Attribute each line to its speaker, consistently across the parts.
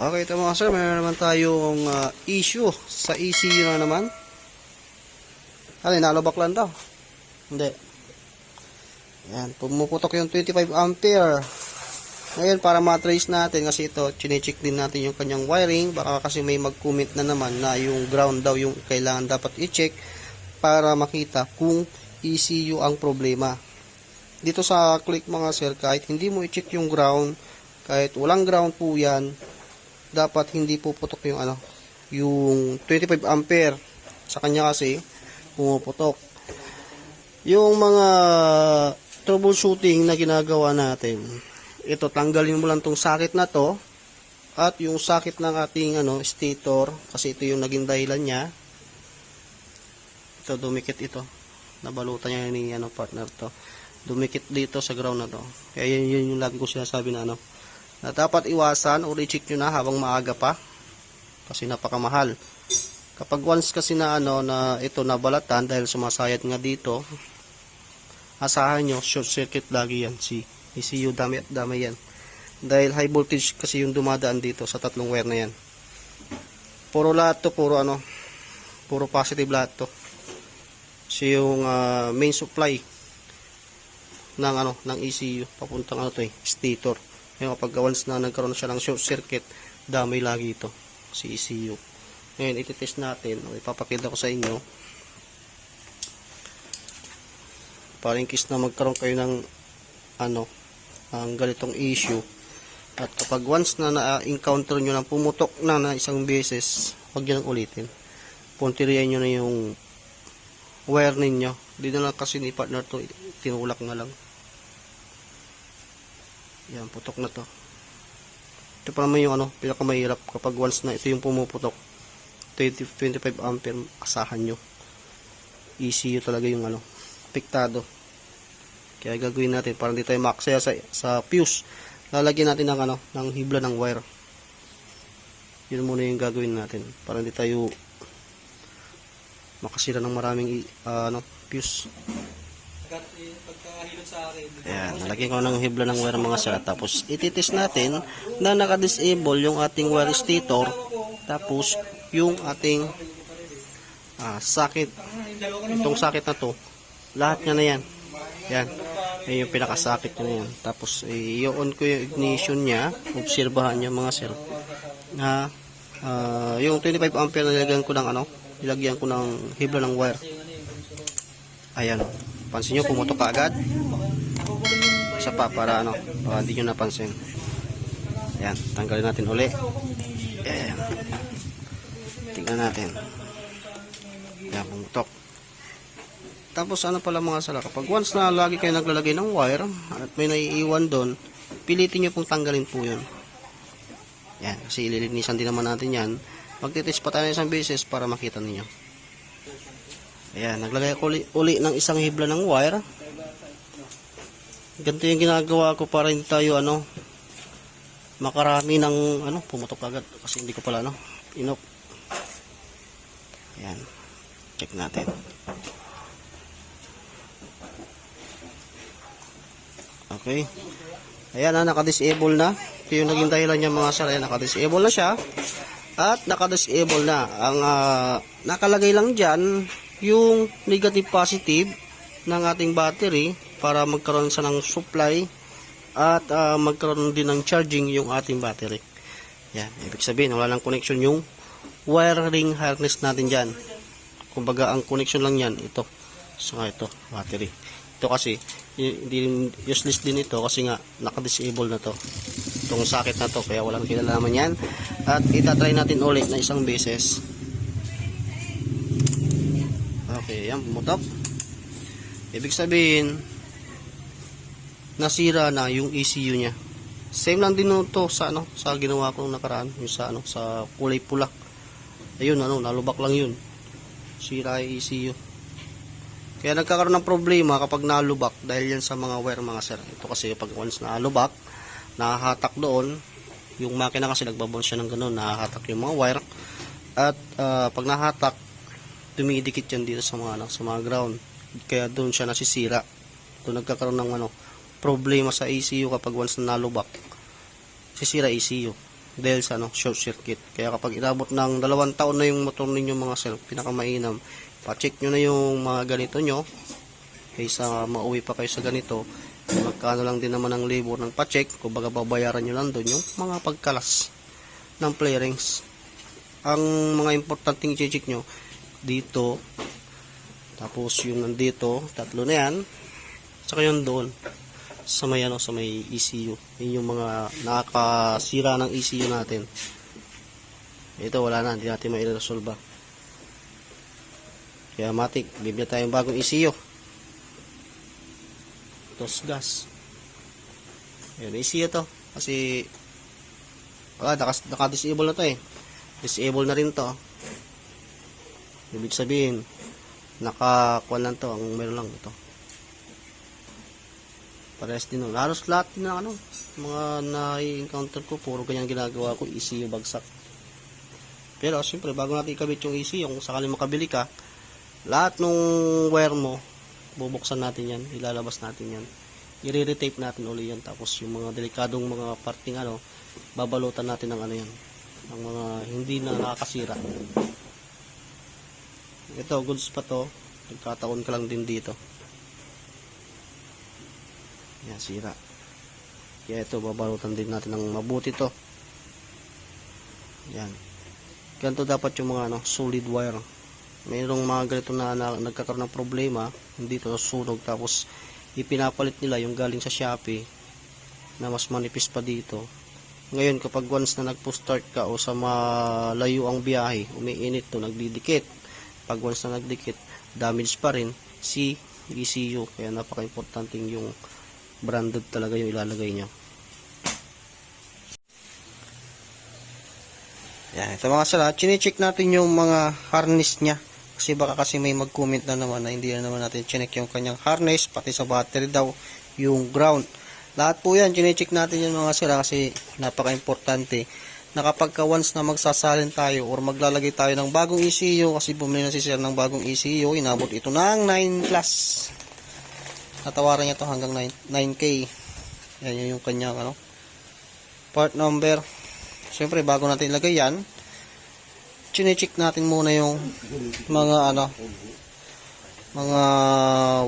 Speaker 1: Okay, ito mga sir, mayroon naman tayong ah, issue sa ECU na naman. Ano, nalobak lang daw. Hindi. Yan, pumuputok yung 25 ampere. Ngayon, para matrace natin, kasi ito, chinecheck din natin yung kanyang wiring. Baka kasi may mag-comment na naman na yung ground daw yung kailangan dapat i-check para makita kung ECU ang problema. Dito sa click mga sir, kahit hindi mo i-check yung ground, kahit walang ground po yan, dapat hindi puputok yung ano, yung 25 ampere. Sa kanya kasi, pumuputok. Yung mga troubleshooting na ginagawa natin, ito tanggalin mo lang tong sakit na to at yung sakit ng ating ano stator kasi ito yung naging dahilan niya. Ito dumikit ito. Nabalutan niya ni ano partner to. Dumikit dito sa ground na to. Kaya yun, yun yung lagi ko sinasabi na ano na dapat iwasan o i-check nyo na habang maaga pa kasi napakamahal. Kapag once kasi na ano na ito nabalatan dahil sumasayad nga dito, asahan nyo short circuit lagi yan si ECU dami at dami yan. Dahil high voltage kasi yung dumadaan dito sa tatlong wire na yan. Puro lahat to, puro ano, puro positive lahat to. Si yung ah, main supply ng ano ng ECU papuntang ano to eh, stator. Ngayon kapag once na nagkaroon siya ng short circuit, damay lagi ito si ECU. Ngayon ititest natin, o ipapakita ko sa inyo. Para in na magkaroon kayo ng ano, ang ganitong issue. At kapag once na na-encounter nyo na pumutok na na isang beses, huwag nyo nang ulitin. Puntiriyan nyo na yung wire ninyo. Di na lang kasi ni partner to, tinulak na lang. Yan, putok na to. Ito pa naman yung ano, pinakamahirap kapag once na ito yung pumuputok. 20, 25 ampere, asahan nyo. ECU talaga yung ano, piktado. Kaya gagawin natin para hindi tayo maksaya sa, sa fuse. Lalagyan natin ng ano, ng hibla ng wire. Yun muna yung gagawin natin para hindi tayo makasira ng maraming ah, ano, fuse.
Speaker 2: Sa akin,
Speaker 1: Ayan, nalagyan ko ng hibla ng wire mga sir. Tapos ititest natin na naka-disable yung ating wire stator. Tapos yung ating ah, sakit. Itong sakit na to. Lahat niya na yan. Yan. Yan yung pinakasakit niya na yan. Tapos i-on ko yung ignition niya. Obserbahan niya mga sir. Na ah, yung 25 ampere nilagyan ko ng ano. Nilagyan ko ng hibla ng wire. Ayan. Pansin nyo, pumutok ka agad. Isa pa para ano, para hindi nyo napansin. Ayan, tanggalin natin uli. Ayan. Tingnan natin. Ayan, pumutok. Tapos ano pala mga sala, kapag once na lagi kayo naglalagay ng wire at may naiiwan doon, pilitin nyo pong tanggalin po yun. Yan, kasi ililinisan din naman natin yan. Magtitis pa tayo ng isang beses para makita ninyo. Ayan, naglagay ako uli, uli ng isang hibla ng wire. Ganito yung ginagawa ko para hindi tayo ano makarami ng ano pumutok agad kasi hindi ko pala ano inok. Ayan. Check natin. Okay. Ayan na, naka-disable na. Ito yung naging dahilan niya mga sir. Ayan, naka-disable na siya. At naka-disable na. Ang ah, nakalagay lang dyan, yung negative positive ng ating battery para magkaroon sa ng supply at ah, magkaroon din ng charging yung ating battery. Yan, ibig sabihin wala lang connection yung wiring harness natin dyan. Kumbaga ang connection lang yan ito. So nga ito, battery. Ito kasi hindi useless din ito kasi nga naka-disable na to. Itong sakit na to kaya walang kinalaman yan. At itatry natin ulit na isang beses. Okay, yan, pumutok. Ibig sabihin, nasira na yung ECU niya. Same lang din to sa ano, sa ginawa ko nung nakaraan, yung sa ano, sa kulay pula. Ayun, ano, nalubak lang yun. Sira yung ECU. Kaya nagkakaroon ng problema kapag nalubak dahil yan sa mga wire mga sir. Ito kasi pag once nalubak, nahahatak doon, yung makina kasi nagbabon siya ng ganun, nahahatak yung mga wire. At ah, pag nahatak, dumidikit yan dito sa mga ano, sa mga ground. Kaya doon siya nasisira. Doon nagkakaroon ng ano, problema sa ECU kapag once na nalubak. Sisira ECU. dahil sa ano, short circuit. Kaya kapag inabot ng dalawang taon na yung motor ninyo mga sir, pinakamainam, pa-check nyo na yung mga ganito nyo kaysa mauwi pa kayo sa ganito magkano lang din naman ang labor ng pa-check kumbaga babayaran nyo lang doon yung mga pagkalas ng play rings ang mga importanteng i-check nyo dito. Tapos yung nandito tatlo na yan. Saka yun doon sa may ano sa may ECU yun yung mga nakakasira ng ECU natin. Ito wala na hindi natin mai-resolve kaya matik bibili tayong bagong ECU tos gas. Yun ECU to. Kasi wala naka- naka-disable na to eh. Disable na rin to ibig sabihin nakakuan lang to ang meron lang ito. Parehas din nun. halos lahat din ng ano mga na-encounter ko puro ganyan ginagawa ko ECU bagsak. Pero siyempre bago natin ikabit yung ECU kung sakali makabili ka lahat nung wire mo bubuksan natin yan ilalabas natin yan. I-retape natin uli yan. Tapos yung mga delikadong mga parting ano babalutan natin ng ano yan ng mga hindi na nakakasira ito goods pa to. Nagkataon ka lang din dito. Yan sira. Kaya ito babalutan din natin ng mabuti to. Yan. Ganito dapat yung mga ano, solid wire. Mayroong mga ganito na, na nagkakaroon ng problema. Hindi to nasunog tapos ipinapalit nila yung galing sa Shopee na mas manipis pa dito. Ngayon kapag once na nagpo-start ka o sa malayo ang biyahe umiinit to nagdidikit pag once na nagdikit damage pa rin si ECU kaya napaka-importante yung branded talaga yung ilalagay nyo yan ito mga sala chinecheck natin yung mga harness nya kasi baka kasi may mag-comment na naman na hindi na naman natin chinek yung kanyang harness pati sa battery daw yung ground. Lahat po yan chinecheck natin yung mga sila kasi napaka-importante na kapag ka once na magsasalin tayo or maglalagay tayo ng bagong ECU kasi bumili na si sir ng bagong ECU inabot ito ng 9 plus. Natawaran niya to hanggang 9, 9k yan yun yung kanyang ano part number. Syempre bago natin ilagay yan chinecheck natin muna yung mga ano mga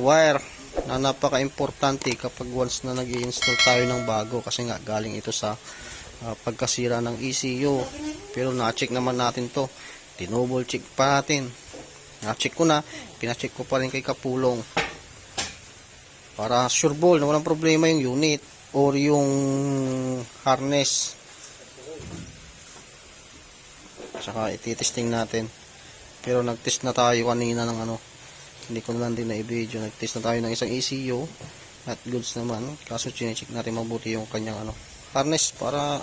Speaker 1: wire na napaka-importante kapag once na nag install tayo ng bago. Kasi nga galing ito sa ah, pagkasira ng ECU pero na-check naman natin to. Tinouble check pa natin. Na-check ko na. Pina-check ko pa rin kay Kapulong. Para sure ball na walang problema yung unit or yung harness. Saka ititesting natin. Pero nagtest na tayo kanina ng ano. Hindi ko na lang din na i-video nagtest na tayo ng isang ECU at goods naman. Kaso chinecheck natin mabuti yung kanyang ano harness para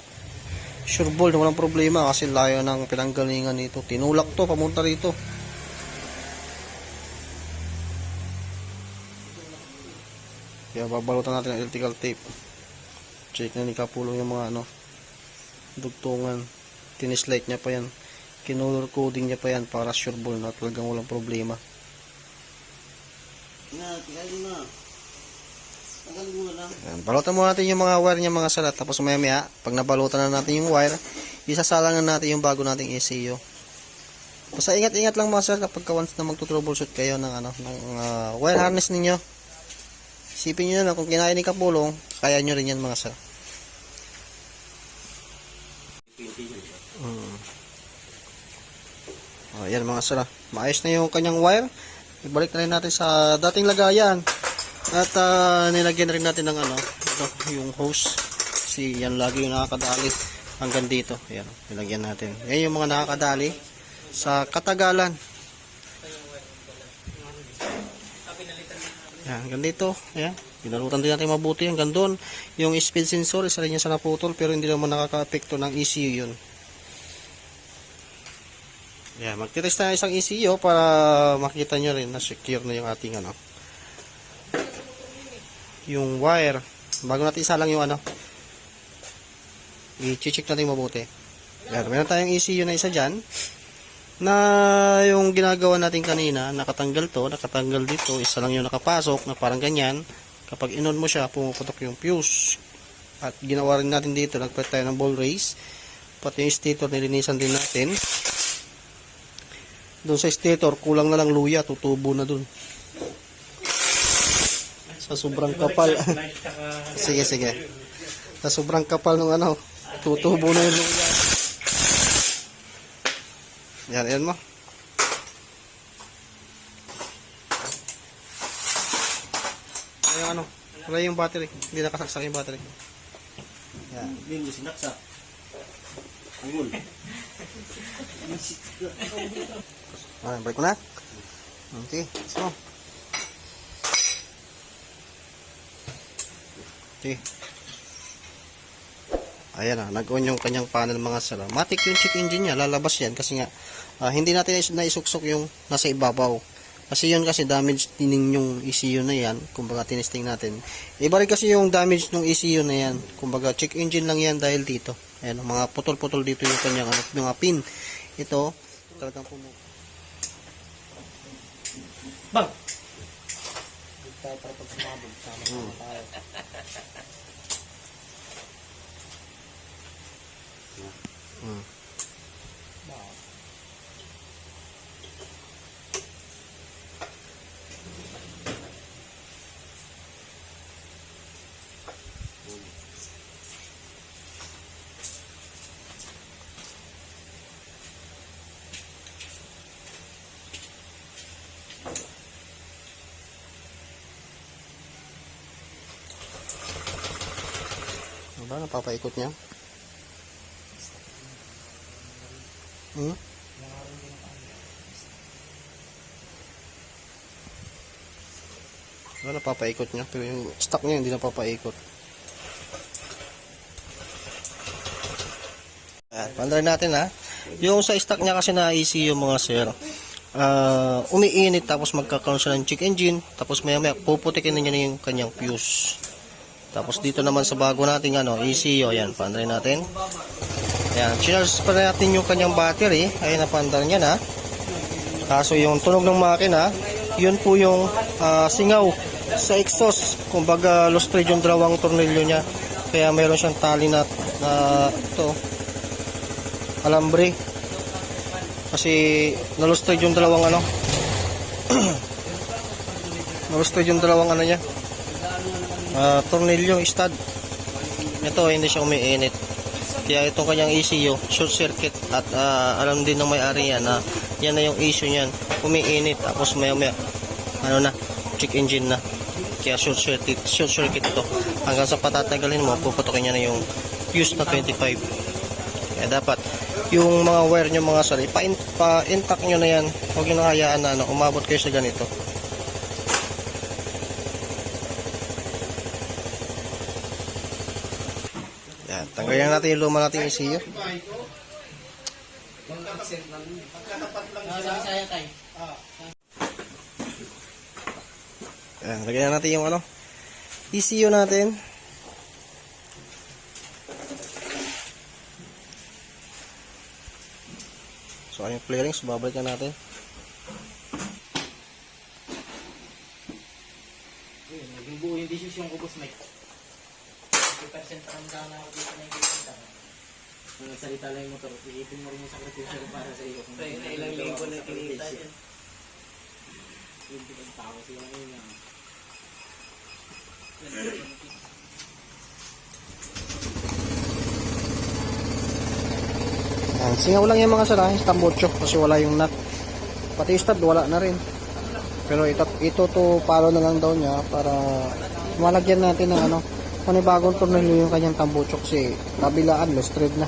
Speaker 1: sure ball na walang problema kasi layo ng pinanggalingan nito. Tinulak to pamunta rito. Kaya babalutan natin ng electrical tape. Check na ni Kapulong yung mga ano dugtungan. Tinislate niya pa yan. Kinolor coding niya pa yan para sure ball na talagang walang problema Balutan muna natin yung mga wire niya mga salat tapos maya maya pag nabalutan na natin yung wire isasalangan natin yung bago nating ECU basta ingat ingat lang mga sir kapag ka once na magto-troubleshoot kayo ng ano ng ah, wire harness ninyo isipin nyo na kung kinain ni Kapulong kaya nyo rin yan mga sir Mm. Oh, yan mga sir. Maayos na yung kanyang wire. Ibalik na rin natin sa dating lagayan. At ah, nilagyan rin natin ng ano, ito, yung hose. Kasi yan lagi yung nakakadali hanggang dito. Ayan, nilagyan natin. Yan yung mga nakakadali sa katagalan. Yan, hanggang dito. Ayan. Pinalutan din natin mabuti hanggang doon. Yung speed sensor, isa rin yan sa naputol pero hindi naman nakaka-apekto ng ECU yun. Yan, magtitest tayo isang ECU para makita nyo rin na secure na yung ating ano. Yung wire. Bago natin isa lang yung ano. I-check natin mabuti. Yan, meron tayong ECU na isa dyan. Na yung ginagawa natin kanina, nakatanggal to, nakatanggal dito, isa lang yung nakapasok na parang ganyan. Kapag inon mo siya, pumuputok yung fuse. At ginawa rin natin dito, nagpet tayo ng ball race Pati yung stator nilinisan din natin. Doon sa stator, kulang na lang luya, tutubo na doon. Sa sobrang kapal. sige, sige. Sa sobrang kapal ng ano, tutubo na yung luya. Yan, yan mo. Wala yung ano, wala yung battery. Hindi nakasaksak yung battery. Yan.
Speaker 2: Minggu sinaksak. Angul.
Speaker 1: Ah, balik ko na. Okay, so. Okay. Ayan na, nag-on yung kanyang panel mga sir. Matic yung check engine niya, lalabas yan kasi nga ah, hindi natin nais- naisuksok yung nasa ibabaw. Kasi yun kasi damage tining yung ECU na yan, kumbaga tinesting natin. Iba rin kasi yung damage ng ECU na yan, kumbaga check engine lang yan dahil dito. Ayan, mga putol-putol dito yung kanyang ano, mga pin. Ito, talagang pumu
Speaker 2: Bang!
Speaker 1: Hmm. Ano ba? Napapaikot niya? Hmm? Ano napapaikot niya? Pero yung stock niya hindi napapaikot. Ayan, pandarin natin ha. Yung sa stock niya kasi na ECU mga sir. ah umiinit tapos magkakaroon siya ng check engine tapos maya maya puputikin na niya yung kanyang fuse tapos dito naman sa bago nating ano ECU ayan pandarin natin Ayan, charge pa natin yung kanyang battery. Ayan, napandar niya na. Kaso yung tunog ng makina, yun po yung ah, singaw sa exhaust. Kumbaga, lost thread yung dalawang tornilyo niya. Kaya mayroon siyang tali na, na ito, alambre. Kasi na-lost yung dalawang ano. na-lost yung dalawang ano niya. Ah, tornilyo, stud. Ito, hindi siya umiinit. Kaya itong kanyang ECU, short circuit at ah, alam din ng may-ari yan na yan na yung issue niyan. Umiinit tapos maya maya ano na, check engine na. Kaya short circuit, short circuit ito. Hanggang sa patatagalin mo, puputokin niya na yung fuse na 25. Kaya dapat yung mga wire nyo mga sari, pa, pa intact nyo na yan. Huwag nyo na hayaan na ano, umabot kayo sa ganito. Tanggalin natin yung luma nating ECU. Yan, lagyan natin yung ano, ECU natin. So, yung clearings, babalik na natin.
Speaker 2: Naging buo yung desisyon ko, boss Mike. 50% pakamdaan na ako dito na yung kita. Nagsalita lang yung motor, iipin mo rin yung sakripisyo para sa iyo. Kung na ilang linggo na kinita yan. Yung pinagtao sila ngayon yan.
Speaker 1: Yan, singaw lang yung mga sarahin sa tambocho kasi wala yung nut. Pati yung stud wala na rin. Pero ito, ito to palo na lang daw niya para malagyan natin ng ano, panibagong tornilyo yung kanyang tambocho kasi kabilaan, lost thread na.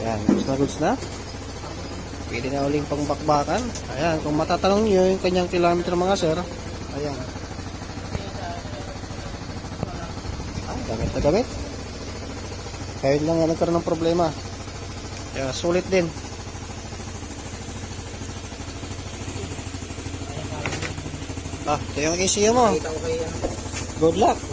Speaker 1: Yan, goods na goods na. Pwede na uling pangbakbakan. Ayan, kung matatanong nyo yung kanyang kilometer mga sir, ayan. Ah, gamit na gamit. Kaya lang nga nagkaroon ng problema. Kaya sulit din. Ah, ito yung ECU mo. Good luck.